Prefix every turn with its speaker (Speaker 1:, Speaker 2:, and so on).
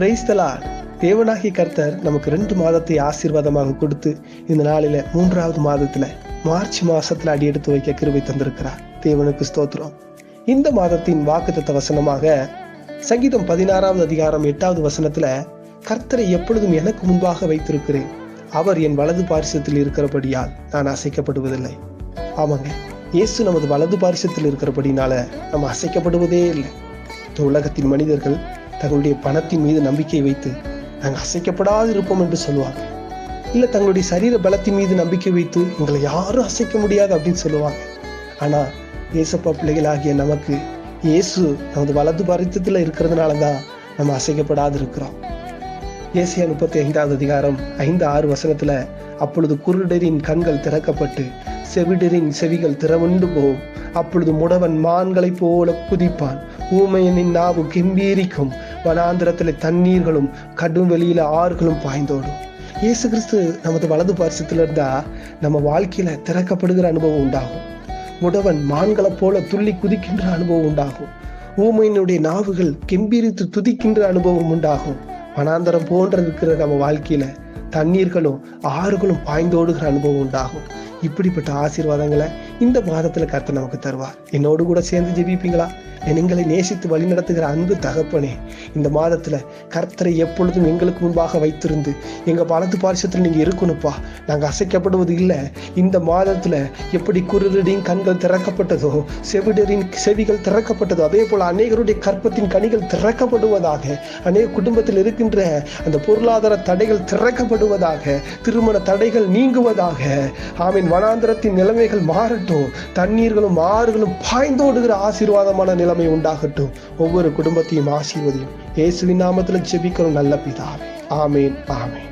Speaker 1: பிரைஸ்தலா தேவனாகி கர்த்தர் நமக்கு ரெண்டு மாதத்தை ஆசீர்வாதமாக கொடுத்து இந்த நாளில் மூன்றாவது மாதத்துல மார்ச் மாசத்துல அடியெடுத்து வைக்க கிருபை தந்திருக்கிறார். தேவனுக்கு ஸ்தோத்திரம். இந்த மாதத்தின் வாக்குத்தத்த வசனமாக சங்கீதம் பதினாறாவது அதிகாரம் எட்டாவது வசனத்துல கர்த்தரை எப்பொழுதும் எனக்கு முன்பாக வைத்திருக்கிறேன். அவர் என் வலது பாரிசத்தில் இருக்கிறபடியால் நான் அசைக்கப்படுவதில்லை. ஆமாங்க இயேசு நமது வலது பாரிசத்தில் இருக்கிறபடினால நம்ம அசைக்கப்படுவதே இல்லை. இந்த உலகத்தின் மனிதர்கள் தங்களுடைய பணத்தின் மீது நம்பிக்கை வைத்து நாங்கள் அசைக்கப்படாது இருப்போம் என்று சொல்லுவாங்க இல்லை தங்களுடைய சரீர பலத்தின் மீது நம்பிக்கை வைத்து எங்களை யாரும் அசைக்க முடியாது அப்படின்னு சொல்லுவாங்க. ஆனா இயேசப்பா பிள்ளைகளாகிய நமக்கு இயேசு நமது வலது பரித்தத்தில் இருக்கிறதுனால தான் நம்ம அசைக்கப்படாது இருக்கிறோம் ஏசியா முப்பத்தி ஐந்தாவது அதிகாரம் ஐந்து ஆறு வசனத்தில் அப்பொழுது குருடரின் கண்கள் திறக்கப்பட்டு செவிடரின் செவிகள் திறவுண்டு போகும் அப்பொழுது முடவன் மான்களைப் போல குதிப்பான். ஊமையனின் நாவு கிம்பீரிக்கும். வனாந்திரத்தில் தண்ணீர்களும் கடும் வெளியில் ஆறுகளும் பாய்ந்தோடும். இயேசு கிறிஸ்து நமது வலது பாரிசத்துல இருந்தால் நம்ம வாழ்க்கையில் திறக்கப்படுகிற அனுபவம் உண்டாகும். உடவன் மான்களைப் போல துள்ளி குதிக்கின்ற அனுபவம் உண்டாகும். ஊமையினுடைய நாவுகள் கெம்பீரித்து துதிக்கின்ற அனுபவம் உண்டாகும். வனாந்தரம் போன்ற இருக்கிற நம்ம வாழ்க்கையில தண்ணீர்களும் ஆறுகளும் பாய்ந்தோடுகிற அனுபவம் உண்டாகும். இப்படிப்பட்ட ஆசீர்வாதங்களை இந்த மாதத்துல கர்த்தர் நமக்கு தருவார். என்னோடு கூட சேர்ந்து ஜெபிப்பீங்களா? எங்களை நேசித்து வழி நடத்துகிற அன்பு தகப்பனே இந்த மாதத்துல கர்த்தரை எப்பொழுதும் எங்களுக்கு முன்பாக வைத்திருந்து எங்க பலத்து பாரிசத்தில் நீங்க இருக்கணும்ப்பா. நாங்க அசைக்கப்படுவது இல்லை. இந்த மாதத்துல எப்படி குருடரின் கண்கள் திறக்கப்பட்டதோ செவிடரின் செவிகள் திறக்கப்பட்டதோ அதே போல அநேகருடைய கற்பத்தின் கனிகள் திறக்கப்படுவதாக அநேக குடும்பத்தில் இருக்கின்ற அந்த பொருளாதார தடைகள் திறக்கப்படுவதாக திருமண தடைகள் நீங்குவதாக ஆமீன் வனாந்திரத்தின் நிலைமைகள் மாறட்டும். தண்ணீர்களும் ஆறுகளும் பாய்ந்தோடுகிற ஆசீர்வாதமான நிலைமை உண்டாகட்டும். ஒவ்வொரு குடும்பத்தையும் ஆசீர்வதியும். இயேசுவின் நாமத்தில் ஜெபிக்கிறோம் நல்ல பிதாவே. ஆமேன் ஆமேன்.